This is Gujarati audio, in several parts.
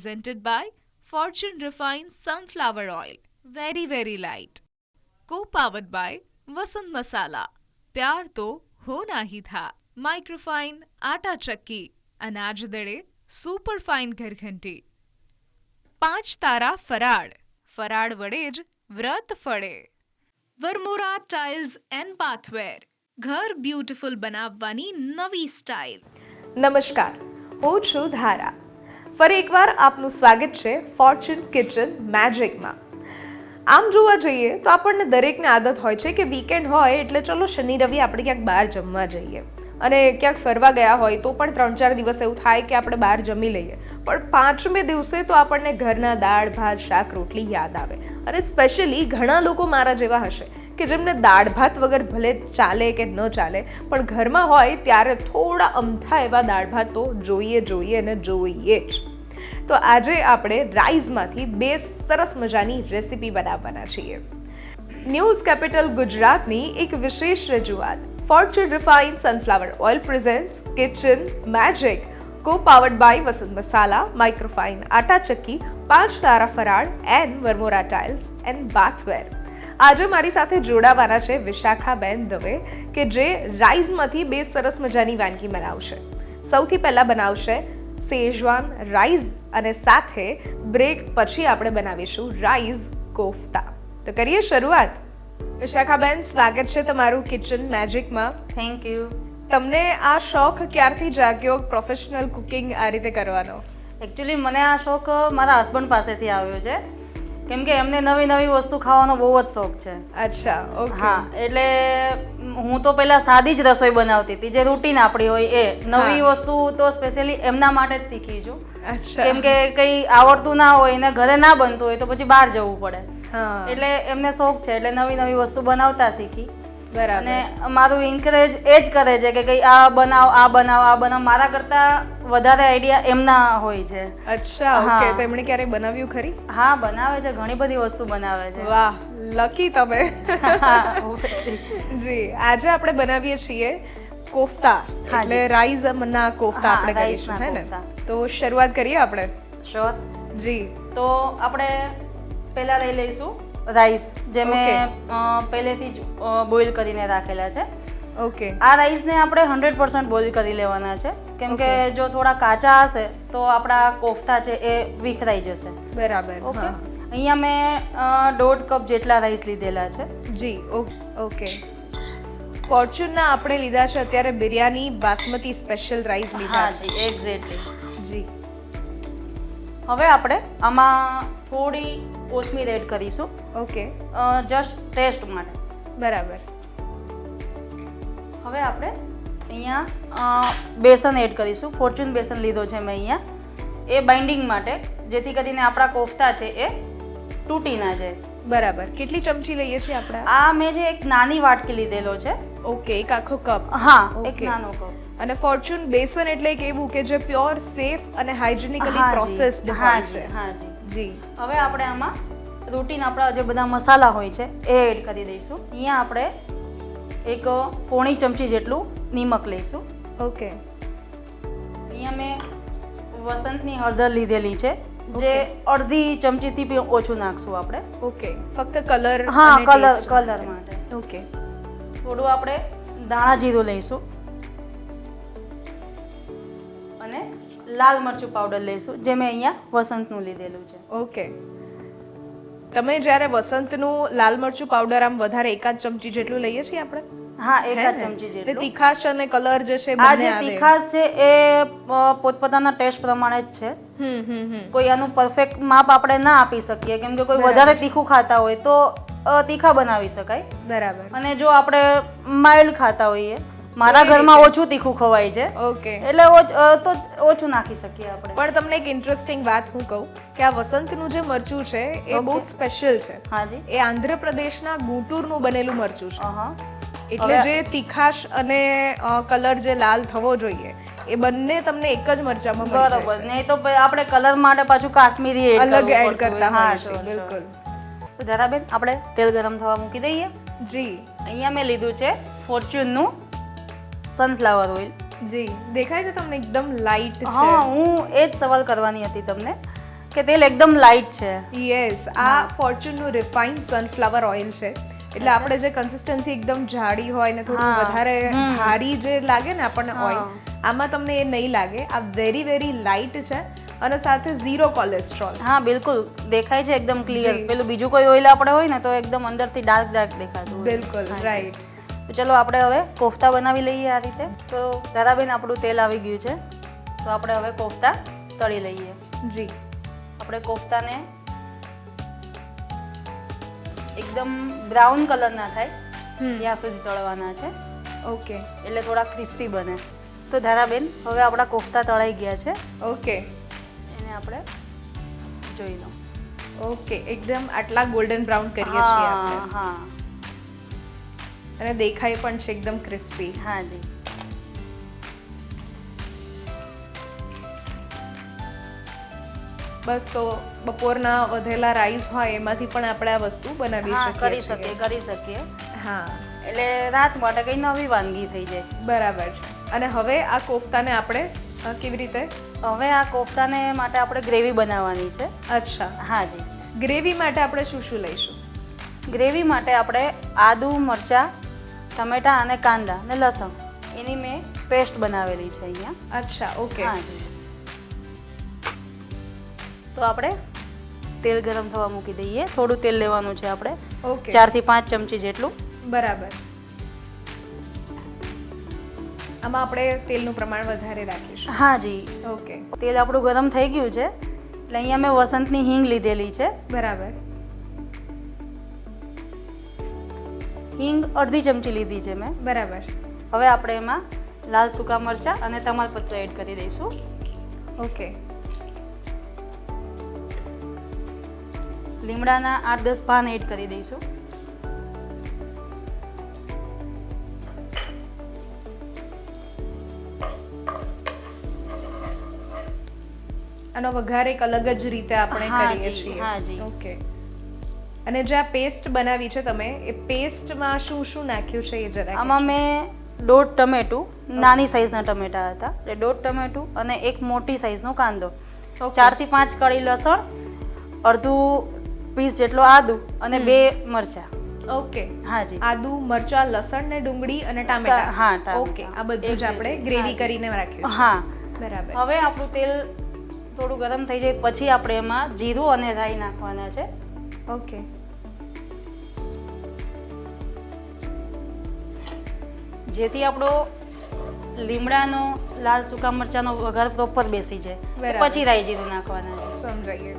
presented by Fortune Refined Sunflower Oil. Very, very light. Co powered by Vasant Masala. પ્યાર તો હોના હી થા માઇક્રોફાઇન આટા ચક્કી અનાજ દળે સુપર ફાઇન ઘરઘંટી પાંચ તારા ફરાળ ફરાળ વડે જ વ્રત ફળે વરમોરા ટાઇલ્સ એન્ડ પાથવેર ઘર બ્યુટીફુલ બનાવવાની નવી સ્ટાઇલ નમસ્કાર હું છું ધારા ફરી એકવાર આપનું સ્વાગત છે ફોર્ચ્યુન કિચન મેજિકમાં આમ જોવા જઈએ તો આપણને દરેકને આદત હોય છે કે વીકેન્ડ હોય એટલે ચલો શનિ રવિ આપણે ક્યાંક બહાર જમવા જઈએ. અને ક્યાંક ફરવા ગયા હોય તો પણ ત્રણ ચાર દિવસ એવું થાય કે આપણે બહાર જમી લઈએ. પણ પાંચમે દિવસે તો આપણને ઘરના દાળ, ભાત, શાક, રોટલી યાદ આવે. અને સ્પેશિયલી ઘણા લોકો મારા જેવા હશે કે જેમને દાળ, ભાત વગર ભલે ચાલે કે ન ચાલે, પણ ઘરમાં હોય ત્યારે થોડા અમથા એવા દાળ, ભાત તો જોઈએ જોઈએ અને જોઈએ જ. તો આજે આપણે રાઈસમાંથી બે સરસ મજાની રેસીપી બનાવવાના છીએ. ન્યૂઝ કેપિટલ ગુજરાતની એક વિશેષ રજૂઆત. Fortune refine sunflower oil presents, kitchen, magic co powered by Vasant Masala microfine Atta ચક્કી, પાંચ તારા ફરાળ and Varmora tiles and bathware આજે મારી સાથે જોડાવાના છે વિશાખાબેન દવે, કે જે રાઈસમાંથી બે સરસ મજાની વાનગી બનાવશે. સૌથી પહેલાં બનાવશે સેજવાન રાઈસ અને સાથે બ્રેક પછી આપણે બનાવીશું રાઈસ કોફતા. તો કરીએ શરૂઆત? વિશાખાબેન સ્વાગત છે તમારું કિચન મેજિકમાં. થેન્ક યુ તમને આ શોખ ક્યારથી જાગ્યો પ્રોફેશનલ કુકિંગ આ રીતે કરવાનો? એકચ્યુઅલી મને આ શોખ મારા હસબન્ડ પાસેથી આવ્યો છે. કેમ કે એમને નવી નવી વસ્તુ ખાવાનો બહુ જ શોખ છે. અચ્છા ઓકે હા એટલે હું તો પહેલા સાદી જ રસોઈ બનાવતી હતી જે રૂટીન આપણી હોય એ. નવી વસ્તુ તો સ્પેશિયલી એમના માટે જ શીખી છું. કેમ કે કંઈ આવડતું ના હોય ને ઘરે ના બનતું હોય તો પછી બહાર જવું પડે. એટલે એમને શોખ છે એટલે નવી નવી વસ્તુ બનાવતા શીખી. અને મારું ઇન્કરેજ એ જ કરે છે કે કંઈ આ બનાવ આ બનાવ આ બનાવ મારા કરતાં વધારે આઈડિયા એમના હોય છે. અચ્છા ઓકે તો એમણે ક્યારે બનાવ્યું ખરી? હા બનાવે છે ઘણી બધી વસ્તુ બનાવે છે. વાહ લકી તમે. જી આજે આપણે બનાવીએ છીએ કોફતા. એટલે. રાઈસ ના કોફતા આપણે કરીશું હે ને? તો શરૂઆત કરીએ આપણે? શ્યોર જી. તો આપણે પહેલાં લઈ લઈશું. રાઈસ જે મેં પહેલેથી જ બોઇલ કરીને રાખેલા છે. ઓકે આ રાઈસને આપણે હંડ્રેડ પર્સન્ટ બોઇલ કરી લેવાના છે. કેમ કે જો થોડા કાચા હશે તો આપણા કોફતા છે એ વિખરાઈ જશે. બરાબર ઓકે અહીંયા મેં દોઢ કપ જેટલા રાઈસ લીધેલા છે. જી ઓકે ફોર્ચ્યુનના આપણે લીધા છે અત્યારે બિરયાની બાસમતી સ્પેશિયલ રાઈસ લીધા જી એક્ઝેક્ટલી જી. હવે આપણે આમાં થોડી કોથમીર એડ કરીશું. ઓકે. જસ્ટ ટેસ્ટ માટે. બરાબર. હવે આપણે અહીંયા બેસન એડ કરીશું. ફોર્ચ્યુન બેસન લીધો છે મેં અહીંયા. એ બાઇન્ડિંગ માટે જેથી કરીને આપણા કોફતા છે એ તૂટી ના જાય. બરાબર. કેટલી ચમચી લઈએ છીએ આપણે? આ મેં જે એક નાની વાટકી લીધેલો છે. ઓકે એક આખો કપ. હા એક નાનો કપ. અને ફોર્ચ્યુન બેસન એટલે એક એવું કે જે પ્યોર સેફ અને હાઇજેનિકલી પ્રોસેસ્ડ હોય છે. હા જી. જી. હવે આપણે આમાં રૂટીન આપણા જે બધા મસાલા હોય છે એ એડ કરી દઈશું. અહીંયા આપણે એક પોણી ચમચી જેટલું નિમક લઈશું. ઓકે. અહીંયા મેં વસંતની હળદર લીધેલી છે. જે અડધી ચમચીથી બી ઓછું નાખશું આપણે. ઓકે. ફક્ત કલર હા કલર કલર માટે. ઓકે. થોડું આપણે ધાણા જીરું લઈશું. લાલ મરચું પાવડર લઈશું જે મેં અહીંયા વસંતનું લીધેલું છે. ઓકે તમે જ્યારે વસંતનું લાલ મરચું પાવડર આમ વધારે એકાદ ચમચી જેટલું લઈએ છીએ આપણે? હા એકાદ ચમચી જેટલું. તીખાશ અને કલર જે છે આ જે તીખાશ છે એ પોતપોતાના ટેસ્ટ પ્રમાણે જ છે. હમ હમ હમ. કોઈ આનું પરફેક્ટ માપ આપણે ના આપી શકીએ. કેમ કે કોઈ વધારે તીખું ખાતા હોય તો તીખા બનાવી શકાય. બરાબર. અને જો આપણે માઇલ્ડ ખાતા હોઈએ મારા ઘરમાં ઓછું તીખું ખવાય છે. ઓકે. એટલે તો ઓછું નાખી શકીએ આપણે. પણ તમને એક ઇન્ટરેસ્ટિંગ વાત હું કહું કે આ વસંતનું જે મરચું છે એ બહુ સ્પેશિયલ છે. હાજી. એ આંધ્રપ્રદેશના ગુંટુરનું બનેલું મરચું છે. એટલે જે તીખાશ અને કલર જે લાલ થવો જોઈએ એ બંને તમને એક જ મરચામાં બરાબર. નહીં તો આપણે કલર માટે પાછું કાશ્મીરી અલગ એડ કરતા હા. બિલકુલ. તો જરાબેન આપણે તેલ ગરમ થવા મૂકી દઈએ. જી. અહીંયા મેં લીધું છે ફોર્ચ્યુનનું સનફ્લાવર ઓઇલ જી દેખાય છે તમને એકદમ લાઇટ હા હું એ જ સવાલ કરવાની હતી તમને કે તેલ એકદમ લાઇટ છે. યસ આ ફોર્ચ્યુનનું રિફાઇન્ડ સનફ્લાવર ઓઇલ છે. એટલે આપણે જે કન્સિસ્ટન્સી એકદમ જાડી હોય ને થોડું વધારે ભારી જે લાગે ને આપણને ઓઇલ આમાં તમને એ નહીં લાગે. આ વેરી વેરી લાઇટ છે અને સાથે ઝીરો કોલેસ્ટ્રોલ હા બિલકુલ. દેખાય છે એકદમ ક્લિયર પેલું બીજું કોઈ ઓઇલ આપણે હોય ને તો એકદમ અંદરથી ડાર્ક ડાર્ક દેખાતું બિલકુલ રાઈટ તો ચલો આપણે હવે કોફતા બનાવી લઈએ આ રીતે. તો દાદાબેન આપણું તેલ આવી ગયું છે. તો આપણે હવે કોફતા તળી લઈએ. જી. આપણે કોફતાને એકદમ બ્રાઉન કલર ના થાય. ત્યાં સુધી તળવાના છે. ઓકે. એટલે થોડા ક્રિસ્પી બને. તો ધારાબેન હવે આપણા કોફતા તળાઈ ગયા છે. ઓકે. એને આપણે જોઈ લો ઓકે. એકદમ આટલા ગોલ્ડન બ્રાઉન કરીએ છીએ હા હા. અને દેખાય પણ છે એકદમ ક્રિસ્પી હા જી. બસ તો બપોરના વધેલા રાઈસ હોય એમાંથી પણ આપણે આ વસ્તુ બનાવી શકીએ કરી શકીએ કરી શકીએ. હા. એટલે રાત માટે કઈ નવી વાનગી થઈ જાય. બરાબર. છે અને હવે આ કોફતાને આપણે કેવી રીતે? હવે આ કોફતાને માટે આપણે ગ્રેવી બનાવવાની છે. અચ્છા. હા જી. ગ્રેવી માટે આપણે શું શું લઈશું? ગ્રેવી માટે આપણે આદુ મરચાં ટમેટાં અને કાંદા અને લસણ. એની મેં પેસ્ટ બનાવેલી છે અહીંયા. અચ્છા ઓકે. હા. તો આપણે તેલ ગરમ થવા મૂકી દઈએ. થોડું તેલ લેવાનું છે આપણે. ઓકે. ચારથી પાંચ ચમચી જેટલું. બરાબર. આમાં આપણે તેલનું પ્રમાણ વધારે રાખીશું. હા જી. ઓકે. તેલ આપણું ગરમ થઈ ગયું છે. એટલે અહીંયા મેં વસંતની હિંગ લીધેલી છે. બરાબર. હિંગ અડધી ચમચી લીધી છે મેં. બરાબર. હવે આપણે એમાં લાલ સૂકા મરચાં અને તમાલપત્ર એડ કરી દઈશું. ઓકે. લીમડાના આઠ દસ પાન એડ કરી દઈશું. આનો વઘાર એક અલગ જ રીતે આપણે કરીએ છીએ. હા જી. ઓકે. અને જે આ પેસ્ટ બનાવી છે તમે એ પેસ્ટમાં શું શું નાખ્યું છે એ જરા આમાં મેં દોઢ ટમેટું નાની સાઈઝના ટમેટા હતા. એટલે દોઢ ટમેટું અને એક મોટી સાઈઝનો કાંદો. ચારથી પાંચ કળી લસણ અડધું પીસ જેટલો આદુ અને બે મરચાં. ઓકે હા જી. આદુ મરચા લસણ ને ડુંગળી અને ટામેટા. હા, ઓકે આ બધું જ આપણે. ગ્રેવી કરીને રાખ્યું હા. બરાબર. હવે આપણું તેલ થોડું ગરમ થઈ જાય પછી આપણે એમાં જીરું અને રાઈ નાખવાના છે. ઓકે. જેથી આપણો લીમડાનો લાલ સૂકા મરચાંનો વઘાર પ્રોપર બેસી જાય. પછી રાઈ જીરું નાખવાના છે. સમજાઈએ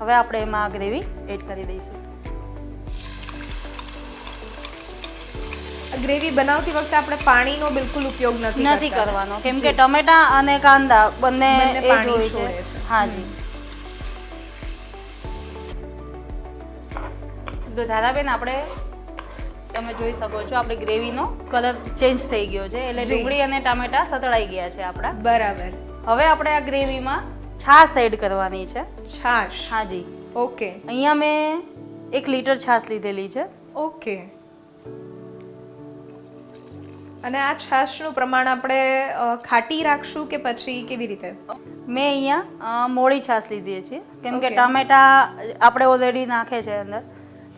હવે આપણે એમાં આ ગ્રેવી એડ કરી દઈશું. ગ્રેવી બનાવતી વખતે આપણે પાણીનો બિલકુલ ઉપયોગ નથી નથી કરવાનો. કેમ કે ટમેટા અને કાંદા બંને એ જોઈએ છે. હા જી. તો ધારાબેન આપણે તમે જોઈ શકો છો આપણે ગ્રેવીનો કલર ચેન્જ થઈ ગયો છે. એટલે. ડુંગળી અને ટામેટા સતળાઈ ગયા છે આપણા. બરાબર. હવે આપણે આ ગ્રેવીમાં છાશ એડ કરવાની છે. છાશ? હા જી. ઓકે. અહીંયા મેં એક લીટર છાશ લીધેલી છે. ઓકે. અને આ છાશનું પ્રમાણ આપણે ખાટી રાખશું કે પછી કેવી રીતે? મેં અહીંયા મોળી છાશ લીધી છે. કેમ કે ટામેટા આપણે ઓલરેડી નાખે છે અંદર.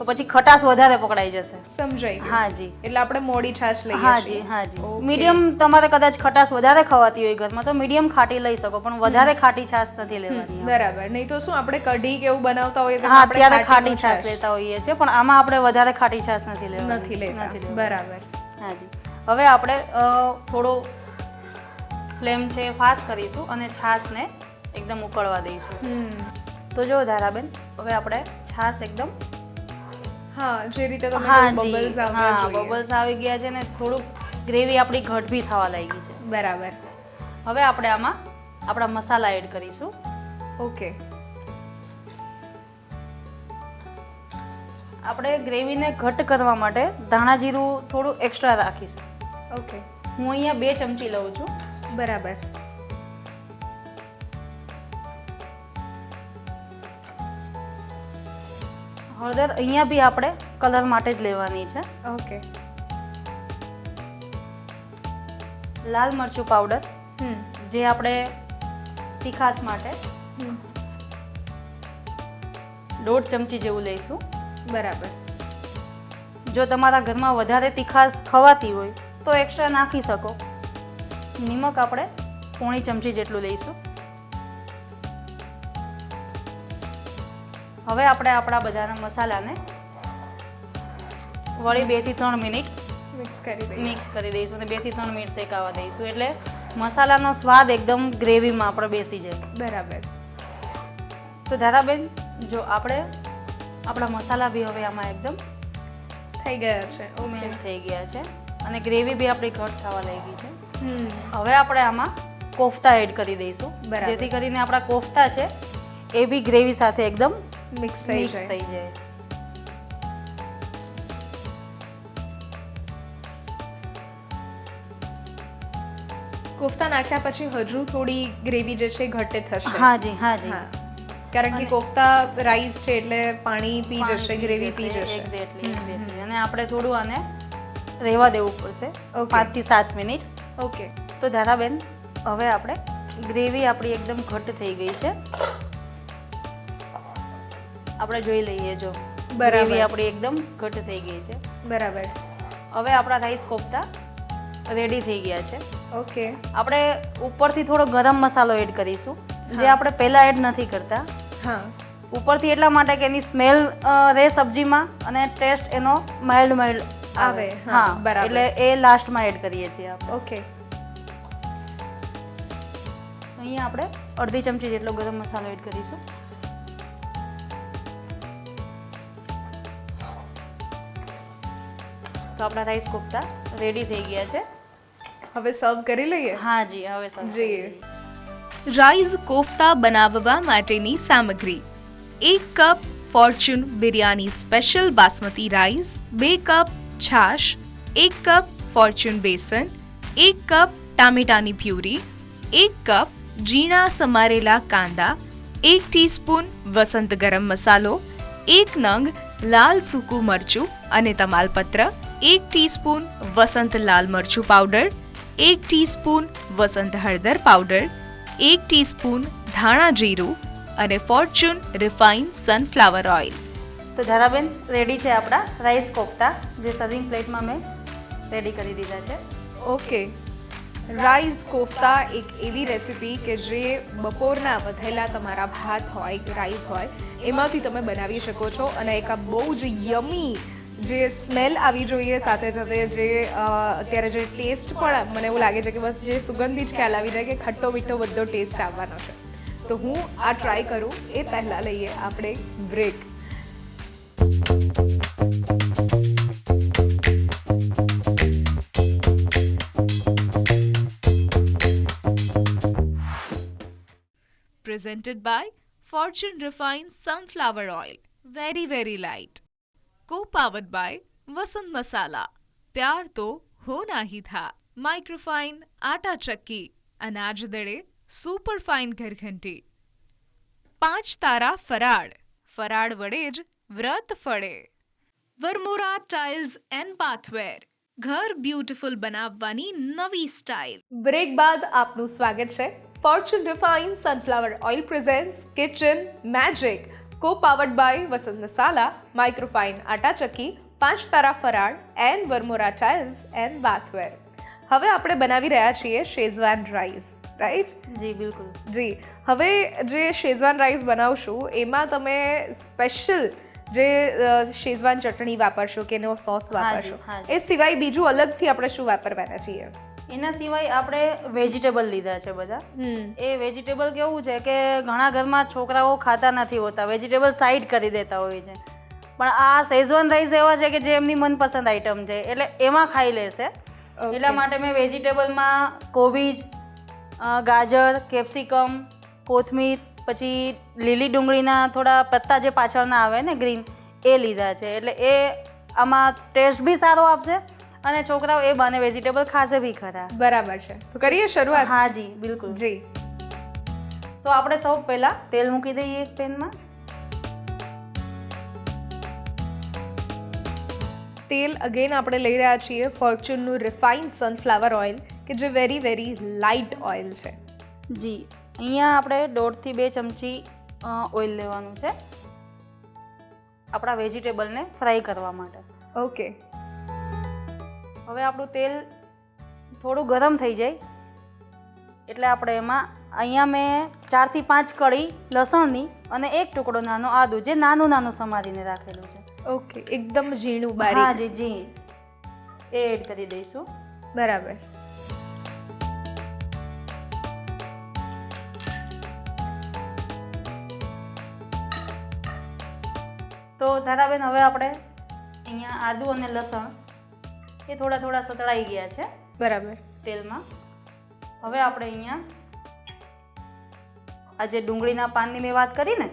તો પછી ખટાશ વધારે પકડાઈ જશે. સમજાય. હા જી. એટલે આપણે મોડી છાશ લઈએ હા જી હા જી. મીડિયમ તમારે કદાચ ખટાશ વધારે ખવાતી હોય ઘરમાં તો મીડિયમ ખાટી લઈ શકો પણ વધારે ખાટી છાશ નથી લેવાની બરાબર. નહીં તો શું આપણે કઢી કે એવું બનાવતા હોઈએ હા અત્યારે ખાટી છાશ લેતા હોઈએ છીએ પણ આમાં આપણે વધારે ખાટી છાશ નથી લેવાની. નથી લેતા. બરાબર. હા જી. હવે આપણે થોડો ફ્લેમ છે ફાસ્ટ કરીશું અને છાશને એકદમ ઉકળવા દઈશું. તો જો ધારાબેન હવે આપણે છાશ એકદમ હા જે રીતે તમે હા કહ્યું, આવવા હા બબલ્સ આવી ગયા છે ને થોડુંક ગ્રેવી આપણી ઘટ બી થવા લાગી છે. બરાબર. હવે આપણે આમાં આપણા મસાલા એડ કરીશું. ઓકે. આપણે ગ્રેવીને ઘટ કરવા માટે ધાણા જીરું થોડું એક્સ્ટ્રા રાખીશું. ઓકે. હું અહીંયા બે ચમચી લઉં છું. બરાબર. હળદર અહીંયા બી આપણે કલર માટે જ લેવાની છે. ઓકે. લાલ મરચું પાવડર જે આપણે તીખાસ માટે દોઢ ચમચી જેવું લઈશું. બરાબર. જો તમારા ઘરમાં વધારે તીખાસ ખવાતી હોય તો એક્સ્ટ્રા નાખી શકો. નિમક આપણે પોણી ચમચી જેટલું લઈશું. હવે આપણે આપણા બધાના મસાલાને વળી બેથી ત્રણ મિનિટ મિક્સ કરી મિક્સ કરી દઈશું અને બેથી ત્રણ મિનિટ શેકાવા દઈશું. એટલે મસાલાનો સ્વાદ એકદમ ગ્રેવીમાં આપણે બેસી જાય. બરાબર. તો ધારાબેન જો આપણે આપણા મસાલા બી હવે આમાં એકદમ થઈ ગયા છે. મેલ્ટ થઈ ગયા છે અને ગ્રેવી બી આપણી ઘટ થવા લાગી છે. હમ. હવે આપણે આમાં કોફતા એડ કરી દઈશું. જેથી કરીને આપણા કોફતા છે એ બી ગ્રેવી સાથે એકદમ મિક્સ થઈ જાય. થઈ જાય. કોફતા નાખ્યા પછી હજુ થોડી ગ્રેવી જે છે ઘટે થશે. હા જી હા જી. કારણ કે કોફતા રાઈસ છે એટલે પાણી પી જશે ગ્રેવી પી જશે. એક્ઝેક્ટલી અને આપણે થોડું આને રહેવા દેવું પડશે. પાંચથી પાંચથી સાત મિનિટ. ઓકે તો ધારાબેન હવે આપણે ગ્રેવી આપણી એકદમ ઘટ થઈ ગઈ છે. આપણે જોઈ લઈએ જો. બરાબર. ગ્રેવી આપણી એકદમ ઘટ થઈ ગઈ છે. બરાબર. હવે આપણા રાઈસ કોફતા રેડી થઈ ગયા છે. ઓકે. આપણે ઉપરથી થોડો ગરમ મસાલો એડ કરીશું. જે આપણે પહેલાં એડ નથી કરતા. હા. ઉપરથી એટલા માટે કે એની સ્મેલ રહે સબ્જીમાં અને ટેસ્ટ એનો માઇલ્ડ માઇલ્ડ આવે, હા બરાબર. એટલે એ લાસ્ટમાં એડ કરીએ છીએ આપણે. ઓકે. અહીંયા આપણે અડધી ચમચી જેટલો ગરમ મસાલો એડ કરીશું. તો આપણા રાઈસ કોફતા રેડી થઈ ગયા છે. હવે સર્વ કરી લઈએ? હા જી હવે સર્વ જી. રાઈસ કોફતા બનાવવા માટેની સામગ્રી. એક cup Fortune biryani special basmati rice બે કપ છાશ એક કપ ફોર્ચ્યુન બેસન એક કપ ટામેટાની પ્યુરી એક કપ ઝીણા સમારેલા કાંદા એક ટીસ્પૂન વસંત ગરમ મસાલો એક નંગ લાલ સૂકું મરચું અને તમાલપત્ર એક ટીસ્પૂન વસંત લાલ મરચું પાવડર એક ટીસ્પૂન વસંત હળદર પાવડર એક ટીસ્પૂન ધાણા જીરું અને ફોર્ચ્યુન રિફાઇન સનફ્લાવર ઓઇલ. તો ધારાબેન રેડી છે આપણા રાઈસ કોફતા જે સર્વિંગ પ્લેટમાં મેં રેડી કરી દીધા છે. ઓકે. રાઈસ કોફતા એક એવી રેસિપી કે જે બપોરના વધેલા તમારા ભાત હોય કે રાઈસ હોય એમાંથી તમે બનાવી શકો છો અને એક આ બહુ જ યમી જે સ્મેલ આવી જોઈએ સાથે સાથે જે અ, અત્યારે જે ટેસ્ટ પણ મને એવું લાગે છે કે બસ જે સુગંધથી જ ખ્યાલ આવી જાય કે ખટ્ટો મીઠો બધો ટેસ્ટ આવવાનો છે તો હું આ ટ્રાય કરું એ પહેલાં લઈએ આપણે break presented by Fortune Refined Sunflower Oil. Very, very light. Co-powered by Vasant Masala. प्यार तो होना ही था माइक्रोफाइन आटा चक्की अनाज दड़े સુપર ફાઇન ઘરઘંટી પાંચ તારા ફરાળ ફરાળ વડે જ વ્રત ફળે વરમોરા ટાઇલ્સ એન્ડ બાથવેર ઘર બ્યુટીફુલ બનાવવાની નવી સ્ટાઇલ બ્રેક બાદ આપનું સ્વાગત છે Fortune refine sunflower oil presents kitchen magic Co powered by Vasant Masala microfine Atta ચક્કી પાંચ તારા ફરાળ and Varmora tiles and bathware હવે આપણે બનાવી રહ્યા છીએ શેઝવાન રાઈસ રાઈટ જી બિલકુલ. જી. હવે જે શેઝવાન રાઈસ બનાવશું એમાં તમે સ્પેશિયલ જે શેઝવાન ચટણી વાપરશો કે એનો સોસ વાપરશો એ સિવાય બીજું અલગથી આપણે શું વાપરવાના છીએ? એના સિવાય આપણે વેજીટેબલ લીધા છે બધા. એ વેજીટેબલ કેવું છે કે ઘણા ઘરમાં છોકરાઓ ખાતા નથી હોતા વેજીટેબલ સાઈડ કરી દેતા હોય છે. પણ આ શેઝવાન રાઈસ એવા છે કે જે એમની મનપસંદ આઈટમ છે એટલે એમાં ખાઈ લેશે. એટલા માટે મેં વેજીટેબલમાં કોબીજ ગાજર કેપ્સિકમ કોથમીર પછી લીલી ડુંગળીના થોડા પત્તા જે પાછળના આવે ને ગ્રીન એ લીધા છે. એટલે એ આમાં ટેસ્ટ બી સારો આપશે અને છોકરાઓ એ બાને વેજીટેબલ ખાશે બી ખરા. બરાબર છે. તો કરીએ શરૂઆત? હા જી બિલકુલ. જી. તો આપણે સૌ પહેલાં તેલ મૂકી દઈએ એક પેનમાં. તેલ અગેન આપણે લઈ રહ્યા છીએ ફોર્ચ્યુનનું રિફાઇન્ડ સનફ્લાવર ઓઇલ કે જે વેરી વેરી લાઇટ ઓઇલ છે. જી અહીંયા આપણે દોઢથી બે ચમચી ઓઇલ લેવાનું છે. આપણા વેજીટેબલને ફ્રાય કરવા માટે. ઓકે હવે આપણું તેલ થોડું ગરમ થઈ જાય. એટલે આપણે એમાં અહીંયા મેં ચારથી પાંચ કળી લસણની અને એક ટુકડો નાનો આદુ જે નાનું નાનું સમારીને રાખેલું છે. ઓકે એકદમ ઝીણું હા બારીક જી. ઝીણ એ એડ કરી દઈશું. બરાબર. તો ધારાબેન હવે આપણે અહીંયા આદુ અને લસણ એ થોડા થોડા સતળાઈ ગયા છે બરાબર. તેલમાં. હવે આપણે અહીંયા આ જે ડુંગળીના પાનની મેં વાત કરી ને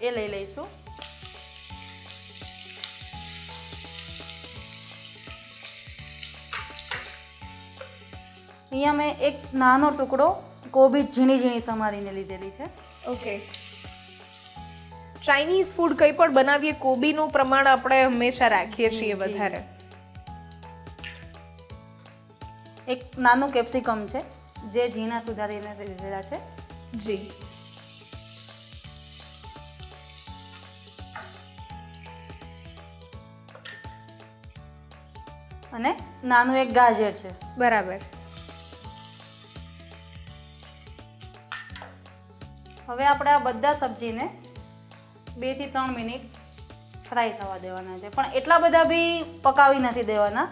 એ લઈ લઈશું. અહીંયા મેં એક નાનો ટુકડો કોબી ઝીણી ઝીણી સમારીને લીધેલી છે. ઓકે ચાઇનીઝ ફૂડ કંઈ પણ બનાવીએ કોબીનું પ્રમાણ આપણે હંમેશા રાખીએ છીએ વધારે. એક નાનું કેપ્સિકમ છે જે ઝીણા સુધારીને લીધેલા છે. જી. અને નાનું એક ગાજર છે. બરાબર. હવે આપણે આ બધા સબ્જીને બેથી ત્રણ મિનિટ ફ્રાય થવા દેવાના છે. પણ એટલા બધા બી પકાવી નથી દેવાના.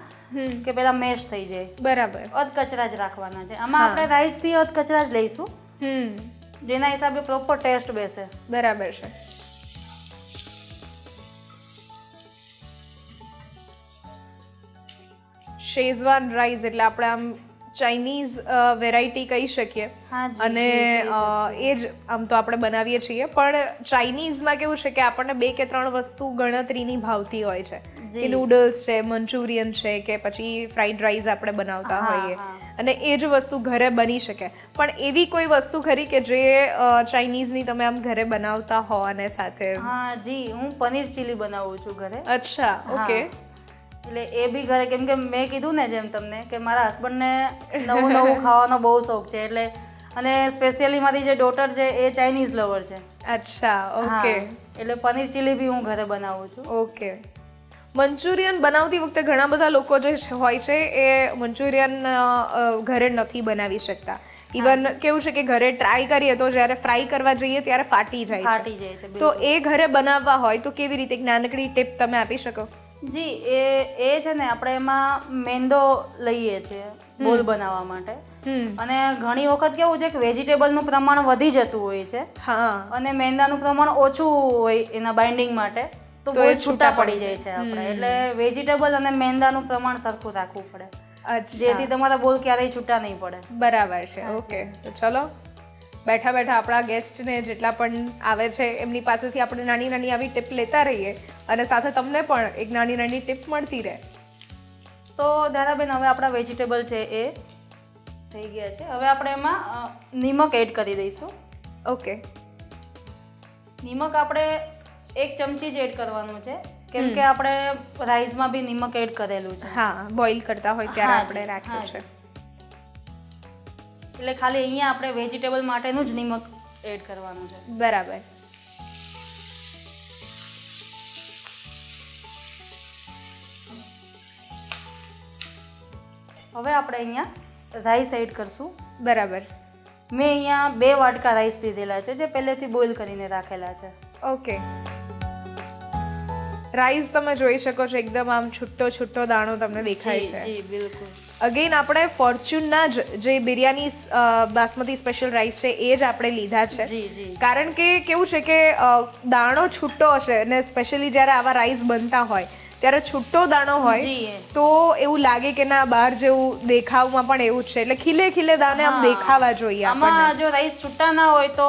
કે પેલા મેશ થઈ જાય. બરાબર. અધ કચરા જ રાખવાના છે. આમાં આપણે રાઈસ બી અધ કચરા જ લઈશું. હમ. જેના હિસાબે પ્રોપર ટેસ્ટ બેસે. બરાબર છે. શેઝવાન રાઈસ એટલે આપણે આમ ચાઇનીઝ વેરાયટી કહી શકીએ. અને એ જ આમ તો આપણે બનાવીએ છીએ. પણ ચાઇનીઝમાં કેવું છે કે આપણને બે કે ત્રણ વસ્તુ ગણતરીની ભાવતી હોય છે. કે નૂડલ્સ છે મંચુરિયન છે કે પછી ફ્રાઈડ રાઈસ આપણે બનાવતા હોઈએ. અને એ જ વસ્તુ ઘરે બની શકે. પણ એવી કોઈ વસ્તુ ખરી કે જે ચાઇનીઝની તમે આમ ઘરે બનાવતા હો અને સાથે? હા જી. હું પનીર ચીલી બનાવું છું ઘરે. અચ્છા ઓકે. એટલે એ બી ઘરે કેમ કે મેં કીધું ને જેમ તમને કે મારા હસબન્ડને નવું નવું ખાવાનો બહુ શોખ છે. એટલે અને સ્પેશિયલી મારી જે ડોટર છે એ ચાઇનીઝ લવર છે. અચ્છા ઓકે. એટલે પનીર ચીલી બી હું ઘરે બનાવું છું. ઓકે. મંચુરિયન બનાવતી વખતે ઘણા બધા લોકો જે હોય છે એ મંચુરિયન ઘરે નથી બનાવી શકતા. ઇવન કેવું છે કે ઘરે ટ્રાય કરીએ તો જ્યારે ફ્રાય કરવા જઈએ ત્યારે ફાટી જાય ફાટી જાય છે તો એ ઘરે બનાવવા હોય તો કેવી રીતે એક નાનકડી ટીપ તમે આપી શકો? જી એ એ છે ને આપણે એમાં મેંદો લઈએ છીએ બોલ બનાવવા માટે. અને ઘણી વખત કેવું છે કે વેજીટેબલનું પ્રમાણ વધી જતું હોય છે. હા. અને મેંદાનું પ્રમાણ ઓછું હોય એના બાઇન્ડિંગ માટે. તો બહુ છૂટા પડી પડી જાય છે આપણે એટલે વેજીટેબલ અને મેંદાનું પ્રમાણ સરખું રાખવું પડે. જેથી તમારા બોલ ક્યારેય છૂટા નહીં પડે. બરાબર છે. ઓકે. તો ચલો. બેઠા બેઠા આપણા ગેસ્ટને જેટલા પણ આવે છે એમની પાસેથી આપણે નાની નાની આવી ટીપ લેતા રહીએ અને સાથે તમને પણ એક નાની નાની ટીપ મળતી રહે. તો દાદાબેન હવે આપણા વેજીટેબલ છે એ થઈ ગયા છે. હવે આપણે એમાં નિમક એડ કરી દઈશું. ઓકે. નિમક આપણે એક ચમચી જ એડ કરવાનું છે. કેમ કે આપણે રાઈસમાં બી નિમક એડ કરેલું છે. હા બોઈલ કરતા હોય ત્યારે આપણે રાખ્યું છે. એટલે ખાલી અહીંયા આપણે વેજીટેબલ માટેનું જ નિમક એડ કરવાનું છે. બરાબર. હવે આપણે અહીંયા રાઈસ એડ કરશું. બરાબર. મેં અહીંયા બે વાટકા રાઈસ લીધેલા છે જે પહેલેથી બોઇલ કરીને રાખેલા છે. ઓકે રાઈસ તમે જોઈ શકો છો એકદમ આમ છૂટો છૂટો દાણો તમને દેખાય છે. બિલકુલ. અગેન આપણે ફોર્ચ્યુનના જ જે બિરયાની બાસમતી સ્પેશિયલ રાઈસ છે એ જ આપણે લીધા છે. કારણ કે કેવું છે કે દાણો છૂટો હશે અને સ્પેશિયલી જ્યારે આવા રાઈસ બનતા હોય ત્યારે છૂટો દાણો હોય તો એવું લાગે કે ના બહાર જેવું દેખાવમાં પણ એવું જ છે. એટલે ખીલે ખીલે દાણે આમ દેખાવા જોઈએ આમાં જો રાઈસ છૂટા ના હોય તો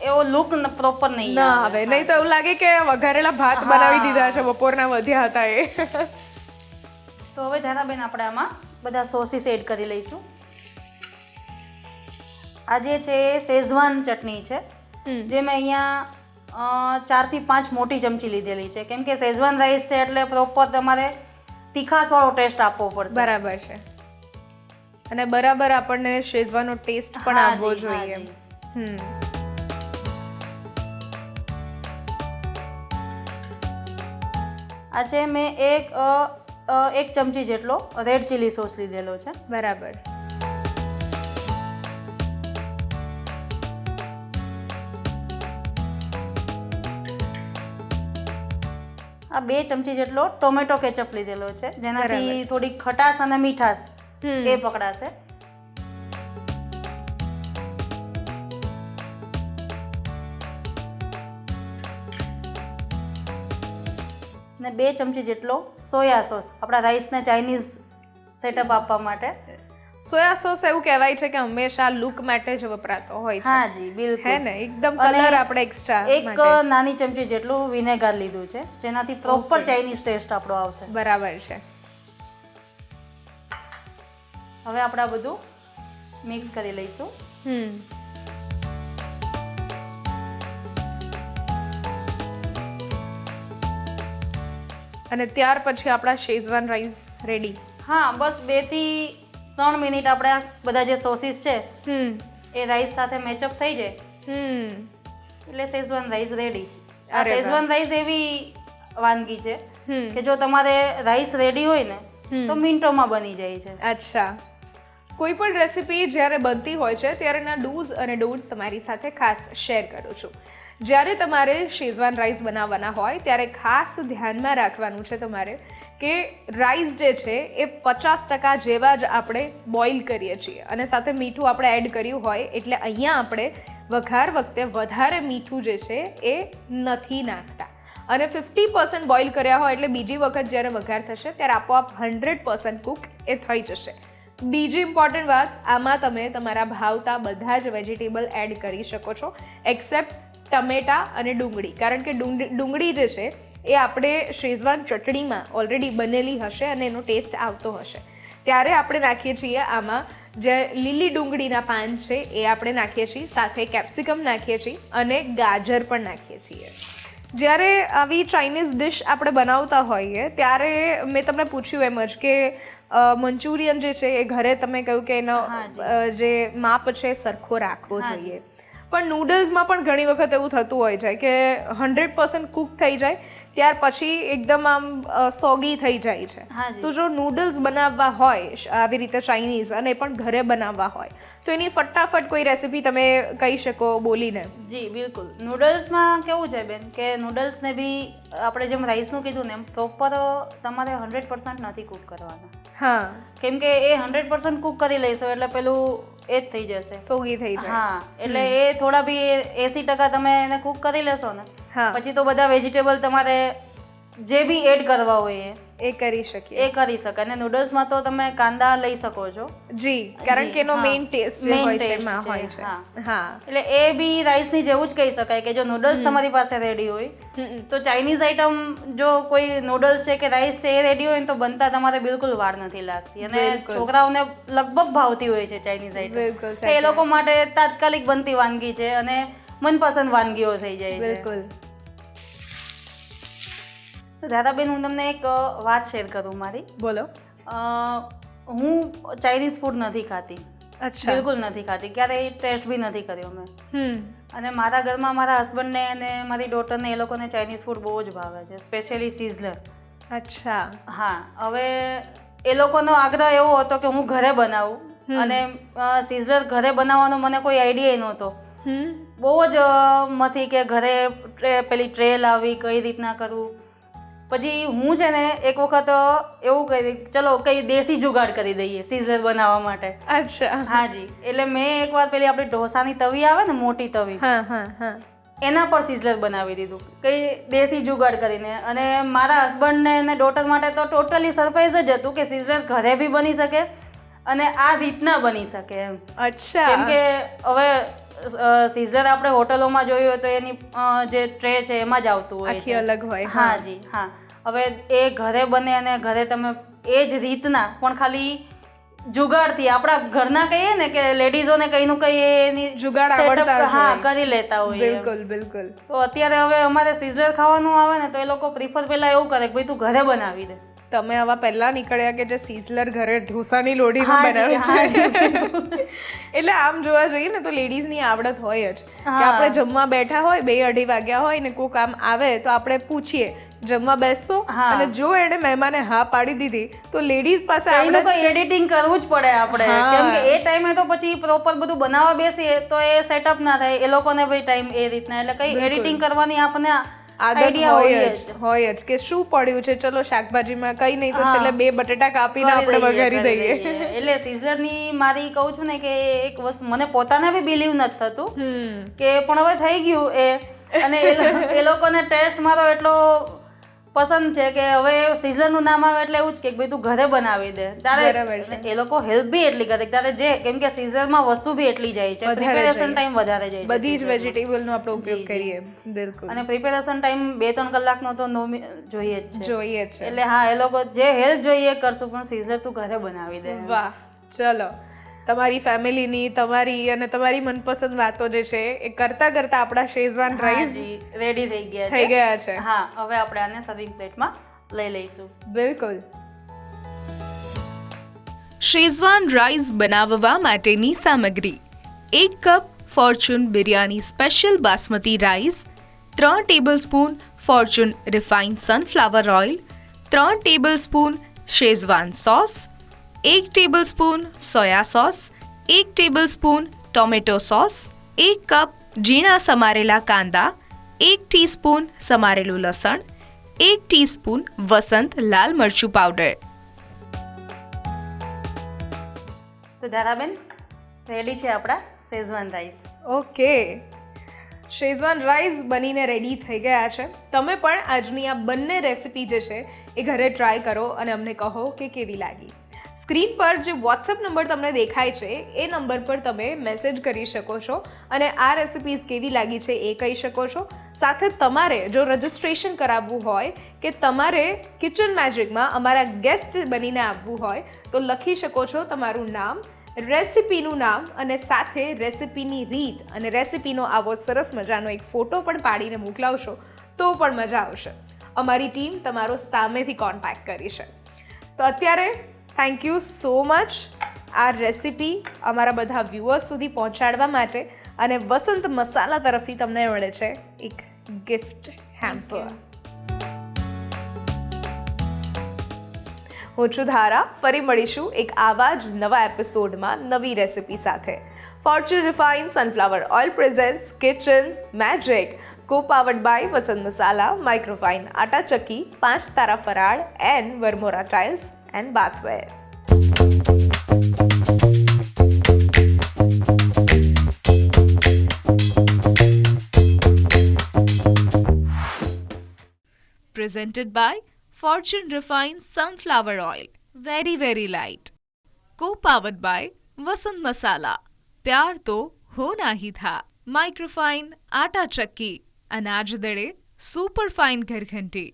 એવો લુક પ્રોપર નહીં ના. હવે નહીં તો એવું લાગે કે વઘારેલા ભાત બનાવી દીધા છે બપોરના વધ્યા હતા એ. તો હવે ધારાબેન આપણે આમાં બધા સોસીસ એડ કરી લઈશું. આ જે છે શેઝવાન ચટણી છે. જે મેં અહીંયા ચારથી પાંચ મોટી ચમચી લીધેલી છે. કેમ કે શેઝવાન રાઈસ છે એટલે પ્રોપર તમારે તીખાસવાળો ટેસ્ટ આપવો પડશે. બરાબર છે. અને બરાબર આપણને શેઝવાનો ટેસ્ટ પણ આવવો જોઈએ હમ. આજે મેં એક એક ચમચી જેટલો રેડ ચીલી સોસ લીધેલો છે. બરાબર. આ બે ચમચી જેટલો ટોમેટો કેચઅપ લીધેલો છે. જેનાથી થોડીક થોડી ખટાશ અને મીઠાશ. એ પકડાશે. ને બે ચમચી જેટલો સોયા સોસ આપણા રાઈસને ચાઇનીઝ સેટઅપ આપવા માટે. સોયા સોસ એવું કહેવાય છે કે હંમેશા લુક માટે જ વપરાતો હોય છે. હા જી હે ને? એકદમ કલર આપણે એક્સ્ટ્રા એક નાની ચમચી જેટલું વિનેગર લીધું છે જેનાથી પ્રોપર ચાઇનીઝ ટેસ્ટ આપણો આવશે. બરાબર છે. હવે આપણે આ બધું મિક્સ કરી લઈશું. હમ. અને ત્યાર પછી આપણા શેઝવાન રાઈસ રેડી. હા બસ બેથી ત્રણ મિનિટ આપણે બધા જે સોસીસ છે એ રાઈસ સાથે મેચઅપ થઈ જાય. એટલે શેઝવાન રાઈસ રેડી. આ. શેઝવાન રાઈસ એવી વાનગી છે કે જો તમારે રાઈસ રેડી હોય ને તો મિનિટોમાં બની જાય છે. અચ્છા. કોઈ પણ રેસિપી જ્યારે બનતી હોય છે ત્યારે એના ડૂઝ અને ડોન્ટ્સ તમારી સાથે ખાસ શેર કરું છું. જ્યારે તમારે શેઝવાન રાઈસ બનાવવાના હોય, ત્યારે ખાસ ધ્યાનમાં રાખવાનું છે તમારે કે રાઈસ જે છે, એ પચાસ ટકા જેવા જ આપણે બોઇલ કરીએ છીએ. અને સાથે મીઠું આપણે એડ કર્યું હોય, એટલે અહીંયા આપણે વઘાર વખતે વધારે મીઠું જે છે, એ નથી નાખતા. અને ફિફ્ટી પર્સન્ટ બોઇલ કર્યા હોય, એટલે બીજી વખત જ્યારે વઘાર થશે, ત્યારે આપોઆપ હંડ્રેડ પર્સન્ટ કુક એ થઈ જશે. બીજી ઇમ્પોર્ટન્ટ વાત, આમાં તમે તમારા ભાવતા બધા જ વેજીટેબલ એડ કરી શકો છો એક્સેપ્ટ ટમેટા અને ડુંગળી. કારણ કે ડુંગળી જે છે એ આપણે શેઝવાન ચટણીમાં ઓલરેડી બનેલી હશે અને એનો ટેસ્ટ આવતો હશે. ત્યારે આપણે નાખીએ છીએ આમાં જે લીલી ડુંગળીના પાન છે એ આપણે નાખીએ છીએ. સાથે કેપ્સિકમ નાખીએ છીએ અને ગાજર પણ નાખીએ છીએ. જ્યારે આવી ચાઇનીઝ ડિશ આપણે બનાવતા હોઈએ ત્યારે મેં તમને પૂછ્યું એમ જ કે મંચુરિયન જે છે એ ઘરે તમે કહ્યું કે એનો જે. માપ છે સરખો રાખવો જોઈએ. પણ નૂડલ્સમાં પણ ઘણી વખત એવું થતું હોય છે કે હંડ્રેડ પર્સન્ટ કૂક થઈ જાય ત્યાર પછી એકદમ આમ સોગી થઈ જાય છે. તો જો નૂડલ્સ બનાવવા હોય આવી રીતે ચાઇનીઝ અને એ પણ ઘરે બનાવવા હોય તો એની ફટાફટ કોઈ રેસીપી તમે કહી શકો બોલીને. જી બિલકુલ. નૂડલ્સમાં કેવું છે બેન કે નૂડલ્સને બી આપણે જેમ રાઈસનું કીધું ને એમ પ્રોપર તમારે હંડ્રેડ પર્સન્ટ નથી કૂક કરવાના. હા. કેમ કે એ હંડ્રેડ પર્સન્ટ કૂક કરી લઈશો એટલે પેલું એ જ થઈ જશે. સોગી થઈ જાય. હા એટલે એ થોડા બી એસી ટકા તમે એને કૂક કરી લેશો ને પછી તો બધા વેજીટેબલ તમારે જે બી એડ કરવા હોય એ. કરી શકીએ. એ કરી શકે. અને નૂડલ્સમાં તો તમે કાંદા લઈ શકો છો. જી કારણ કે એનો. મેઇન ટેસ્ટ જે હોય છે એમાં હોય છે. હા. એટલે એ બી રાઈસની જેવું જ કહી શકાય કે જો નૂડલ્સ તમારી પાસે રેડી હોય તો ચાઇનીઝ આઈટમ જો કોઈ નૂડલ્સ છે કે રાઈસ છે એ રેડી હોય તો બનતા તમારે બિલકુલ વાર નથી લાગતી. અને. છોકરાઓને લગભગ ભાવતી હોય છે ચાઇનીઝ આઈટમ એ લોકો માટે તાત્કાલિક બનતી વાનગી છે અને મનપસંદ વાનગીઓ થઈ જાય છે. બિલકુલ. તો દાદાબેન હું તમને એક વાત શેર કરું મારી. બોલો. અ, હું ચાઇનીઝ ફૂડ નથી ખાતી. અચ્છા. બિલકુલ નથી ખાતી. ક્યારેય ટેસ્ટ બી નથી કર્યો મેં. અને મારા ઘરમાં મારા હસબન્ડને અને મારી ડોટરને એ લોકોને ચાઇનીઝ ફૂડ બહુ જ ભાવે છે સ્પેશિયલી સિઝલર. અચ્છા. હા હવે એ લોકોનો આગ્રહ એવો હતો કે હું ઘરે બનાવું. અને સિઝલર ઘરે બનાવવાનો મને કોઈ આઈડિયા નહોતો. બહુ જ મથી કે ઘરે પેલી ટ્રે લાવી કઈ રીતના કરવું. પછી હું છે ને એક વખત એવું કરી ચલો કઈ દેશી જુગાડ કરી દઈએ સિઝલર બનાવવા માટે. અચ્છા. હાજી એટલે મેં એકવાર પેલી આપણી ઢોસાની તવી આવે ને મોટી તવી હા હા હા. એના પર સિઝલર બનાવી દીધું. કઈ દેશી જુગાડ કરીને. અને મારા હસબન્ડને અને ડોટર માટે તો ટોટલી સરપ્રાઈઝ જ હતું કે સિઝલર ઘરે બી બની શકે અને આ રીતના બની શકે એમ. અચ્છા. કેમ કે હવે સિઝલર આપણે હોટલોમાં જોયું હોય તો એની જે ટ્રે છે એમાં જ આવતું હોય આખી અલગ હોય હા. જી હા. હવે એ ઘરે બને અને ઘરે તમે એ જ રીતના પણ ખાલી જુગાડથી. આપણા ઘરના કહીએ ને કે લેડીઝોને કંઈનું કંઈ એની જુગાડ આવડતા હા કરી લેતા હોય બિલકુલ બિલકુલ. તો અત્યારે હવે અમારે સિઝલર ખાવાનું આવે ને તો એ લોકો પ્રિફર પહેલા એવું કરે કે ભાઈ તું ઘરે બનાવી દે. તમે આવા પહેલા નીકળ્યા કે જે સીઝલર ઘરે ઢોસાની લોઢી બનાવે છે? એટલે આમ જોવા જઈએ ને તો લેડીઝની આવડત હોય જ. કે આપણે જમવા બેઠા હોય બે અઢી વાગ્યા હોય ને કોઈક આમ આવે તો આપણે પૂછીએ જમવા બેસો. અને જો એને મહેમાને હા પાડી દીધી તો લેડીઝ પાસે આપણે તો એડિટિંગ કરવું જ પડે આપણે. કેમ કે એ ટાઈમે તો પછી પ્રોપર બધું બનાવવા બેસીએ તો એ સેટઅપ ના થાય. એ લોકોને ભાઈ ટાઈમ એ રીતના. એટલે કઈ એડિટિંગ કરવાની આપણને આદત આઈડિયા હોય જ. હોય જ કે શું પડ્યું છે? ચલો શાકભાજીમાં કઈ નહીં તો. છેલ્લે બે બટેટા કાપીને આપણે વઘારી દઈએ. એટલે સિઝલરની મારી કહું છું ને કે એક વસ્તુ મને પોતાને બી બિલીવ નથી થતું કે પણ હવે થઈ ગયું એ. અને એ લોકોને ટેસ્ટ મારો એટલો પસંદ છે કે હવે સિઝનનું નામ આવે એટલે એવું જ કે ભાઈ તું ઘરે બનાવી દે. તારે એ લોકો હેલ્પ બી એટલી કરે તારે જે કેમ કે સિઝનમાં વસ્તુ બી એટલી જાય છે. પ્રિપેરેશન ટાઈમ વધારે જાય છે બધી જ. વેજીટેબલનો આપણે ઉપયોગ કરીએ. બિલકુલ. અને પ્રિપેરેશન ટાઈમ બે ત્રણ કલાકનો તો નો જોઈએ જ છે. જોઈએ છે. એટલે હા એ લોકો જે હેલ્પ જોઈએ કરશું પણ સિઝર તું ઘરે બનાવી દે. વાહ ચલો. તમારી ફેમિલીની તમારી અને તમારી મનપસંદ વાતો જે છે એ કરતા કરતા આપણા શેઝવાન રાઈસ રેડી થઈ ગયા થઈ છે. ગયા છે. હા હવે આપણે આને સર્વિંગ પ્લેટમાં લઈ લઈશું. બિલકુલ. શેઝવાન રાઈસ બનાવવા માટેની સામગ્રી. એક cup Fortune biryani special basmati rice ત્રણ tablespoon Fortune refined sunflower oil ત્રણ ટેબલસ્પૂન શેઝવાન સોસ એક ટેબલસ્પૂન સોયા સોસ એક ટેબલસ્પૂન ટોમેટો સોસ એક કપ ઝીણા સમારેલા કાંદા એક ટીસ્પૂન સમારેલું લસણ એક ટીસ્પૂન વસંત લાલ મરચું પાવડર તો ધારાબેન રેડી છે આપણા Schezwan rice. Okay. Schezwan rice બનીને રેડી થઈ ગયા છે. તમે પણ આજની આ બંને રેસિપી જે છે એ ઘરે ટ્રાય કરો અને અમને કહો કે કેવી લાગી. સ્ક્રીન પર જે વોટ્સઅપ નંબર તમને દેખાય છે, એ નંબર પર તમે મેસેજ કરી શકો છો અને આ રેસિપીઝ કેવી લાગી છે એ કહી શકો છો. સાથે તમારે જો રજિસ્ટ્રેશન કરાવવું હોય કે તમારે કિચન મેજિકમાં અમારા ગેસ્ટ બનીને આવવું હોય, તો લખી શકો છો તમારું નામ રેસિપીનું નામ અને સાથે રેસિપીની રીત અને રેસિપીનો આવો સરસ મજાનો એક ફોટો પણ પાડીને મોકલાવશો, તો પણ મજા આવશે. અમારી ટીમ તમારો સામેથી કોન્ટેક્ટ કરી છે તો અત્યારે થેન્ક યુ સો મચ આ રેસિપી અમારા બધા વ્યુઅર્સ સુધી પહોંચાડવા માટે અને વસંત મસાલા તરફથી તમને મળે છે એક ગિફ્ટ હેમ્પર હું છું ધારા. ફરી મળીશું એક આવા જ નવા એપિસોડમાં નવી રેસિપી સાથે. Fortune refine sunflower oil presents kitchen magic co powered by Vasant masala microfine atta ચક્કી, પાંચ તારા ફરાળ and Varmora tiles And bathware presented by Fortune Refined Sunflower Oil. Very, very light. Co-powered by Vasant Masala. प्यार तो होना ही था माइक्रोफाइन आटा चक्की अनाज दड़े સુપર ફાઇન ઘરઘંટી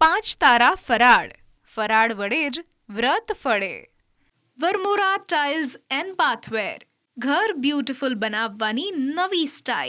પાંચ તારા ફરાળ ફરાળ વડે જ વ્રત ફળે. વરમોરા ટાઇલ્સ એન્ડ બાથવેર ઘર બ્યુટીફુલ બનાવવાની નવી સ્ટાઇલ